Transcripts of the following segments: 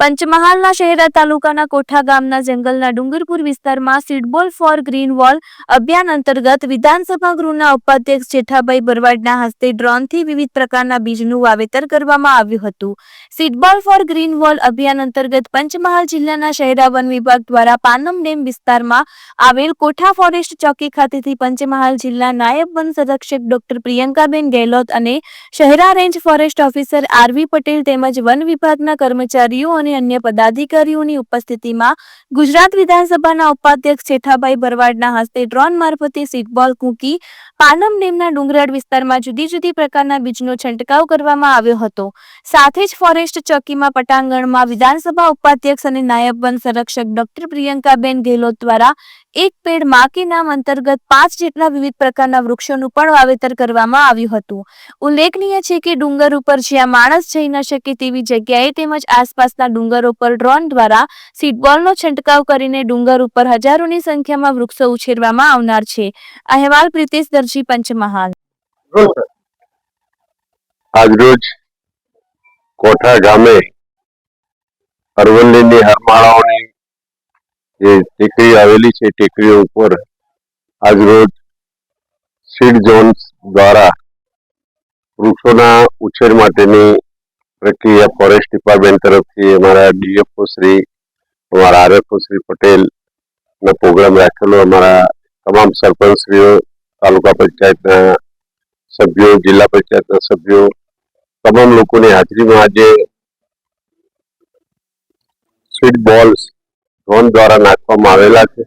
પંચમહાલના શહેરા તાલુકાના કોઠા ગામના જંગલના ડુંગરપુર વિસ્તારમાં સીડબોલ ફોર ગ્રીન વોલ અભિયાન અંતર્ગત વિધાનસભા ગૃહના ઉપાધ્યક્ષ જેઠાભાઈ બરવાડના હસ્તે ડ્રોનથી વિવિધ પ્રકારના બીજનું વાવેતર કરવામાં આવ્યું હતું. સીડબોલ ફોર ગ્રીન વોલ અભિયાન અંતર્ગત પંચમહાલ જિલ્લાના શહેરા વન વિભાગ દ્વારા પાનમ ડેમ વિસ્તારમાં આવેલ કોઠા ફોરેસ્ટ ચોકી ખાતેથી પંચમહાલ જિલ્લા નાયબ વન સંરક્ષક ડોક્ટર પ્રિયંકાબેન ગેહલોત અને Shehera range forest officer RV Patel તેમજ વન વિભાગના કર્મચારીઓ અને અન્ય પદાધિકારીઓની ઉપસ્થિતિમાં ગુજરાત વિધાનસભાના ઉપાધ્યક્ષ જેઠાભાઈ ભરવાડના હસ્તે ડ્રોન મારફતે સીટબોલ મૂકી પાનમ ડેમના ડુંગરાળ વિસ્તારમાં જુદી જુદી પ્રકારના બીજનો છંટકાવ કરવામાં આવ્યો હતો. સાથે જ ફોરેસ્ટ ચોકીમાં પટાંગણમાં વિધાનસભા ઉપાધ્યક્ષ અને નાયબ વન સંરક્ષક ડોક્ટર પ્રિયંકાબેન ગેહલોત દ્વારા એક પેડમાં નામ અંતર્ગત પાંચ જેટલા વિવિધ પ્રકારના વૃક્ષોનું પણ વાવેતર કરવામાં આવ્યું હતું. ઉલ્લેખનીય છે કે ડુંગર ઉપર જ્યાં માણસ જઈ ન શકે તેવી જગ્યાએ તેમજ આસપાસના ડુંગરો પર ડ્રોન દ્વારા સીટબોલનો છંટકાવ કરીને ડુંગર ઉપર હજારોની સંખ્યામાં વૃક્ષો ઉછેરવામાં આવનાર છે. અહેવાલ પ્રિતેશ દરજી, પંચમહાલ. અરવલ્લીની હરમાળાઓની જે ટેકરી આવેલી છે, ટેકરીઓ ઉપર આજરોજ સીડ ઝોન્સ દ્વારા વૃક્ષોના ઉછેર માટેની પ્રક્રિયા ફોરેસ્ટ ડિપાર્ટમેન્ટ તરફથી અમારા ડીએફઓ શ્રી, અમારા આરએફઓ શ્રી પટેલનો પ્રોગ્રામ રાખેલો, અમારા તમામ સરપંચશ્રીઓ, તાલુકા પંચાયતના સભ્યો, જિલ્લા પંચાયતના સભ્યો, તમામ લોકોની હાજરીમાં આજે સ્વીટ બોલ્સ ડ્રોન દ્વારા નાખવામાં આવેલા છે.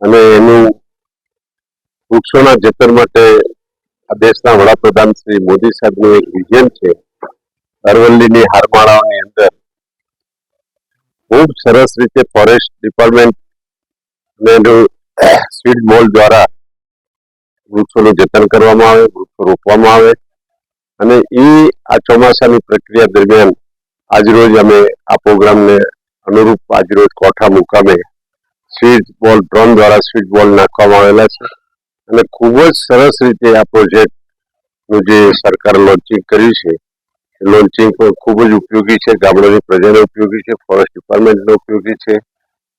અને એનું વૃક્ષોના જતન માટે આ દેશના વડાપ્રધાન શ્રી મોદી સાહેબનું એક વિઝન છે. અરવલ્લીની હારમાળાઓની અંદર ખૂબ સરસ રીતે ફોરેસ્ટ ડિપાર્ટમેન્ટ અને એનું સ્વીટ મોલ દ્વારા વૃક્ષોનું જતન કરવામાં આવે, વૃક્ષો રોપવામાં આવે. અને એ આ ચોમાસાની પ્રક્રિયા દરમિયાન આજરોજ અમે આ પ્રોગ્રામને અનુરૂપ આજરોજ કોઠા મુકામે સ્વીટ બોલ ડ્રોન દ્વારા સ્વીટ બોલ નાખવામાં આવેલા છે. અને ખૂબ જ સરસ રીતે આ પ્રોજેક્ટનું જે સરકારે લોન્ચિંગ કર્યું છે લોન્ચિંગ પણ ખૂબ જ ઉપયોગી છે. ગામડાની પ્રજાને ઉપયોગી છે ફોરેસ્ટ ડિપાર્ટમેન્ટને ઉપયોગી છે.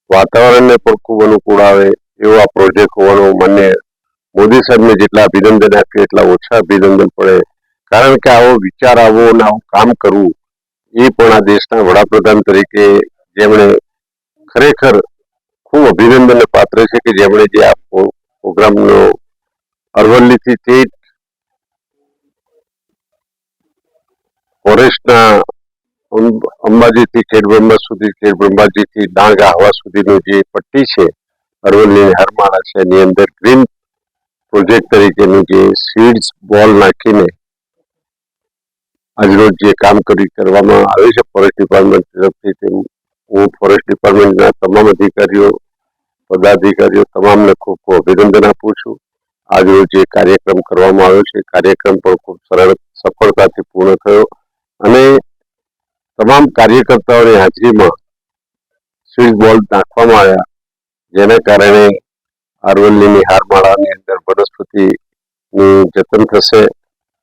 વાતાવરણને પણ ખૂબ અનુકૂળ આવે એવો આ પ્રોજેક્ટ હોવાનો મને મોદી સાહેબને જેટલા અભિનંદન આપ્યું એટલા ઓછા અભિનંદન પડે. કારણ કે આવો વિચાર આવવો અને આવું કામ કરવું, એ પણ આ દેશના વડાપ્રધાન તરીકે જેમણે ખરેખર ખૂબ અભિનંદનને પાત્ર છે કે જેમણે જે આ પ્રોગ્રામનો અરવલ્લીથી તે ફોરેસ્ટના અંબાજીથી ખેડબ્રહ્મા સુધી ખેડબ્રહ્માજીથી ડાંગ આહવા સુધીનું જે પટ્ટી છે અરવલ્લી હરમાળા છે, એની અંદર ગ્રીન પ્રોજેક્ટ તરીકેનું જે સીડ્સ બોલ નાખીને આજરોજ જે કામ કરી, કરવામાં આવે છે, ફોરેસ્ટ ડિપાર્ટમેન્ટ તરફથી હું ફોરેસ્ટ ડિપાર્ટમેન્ટના તમામ અધિકારીઓ, પદાધિકારીઓ તમામને ખૂબ ખૂબ અભિનંદન આપું છું. આજરોજ જે કાર્યક્રમ કરવામાં આવ્યો છે, કાર્યક્રમ પણ ખૂબ સરળ, સફળતાથી પૂર્ણ થયો અને તમામ કાર્યકર્તાઓની હાજરીમાં સ્વિચ બોલ નાખવામાં આવ્યા, જેના કારણે અરવલ્લીની હારમાળાની અંદર વનસ્પતિનું જતન થશે.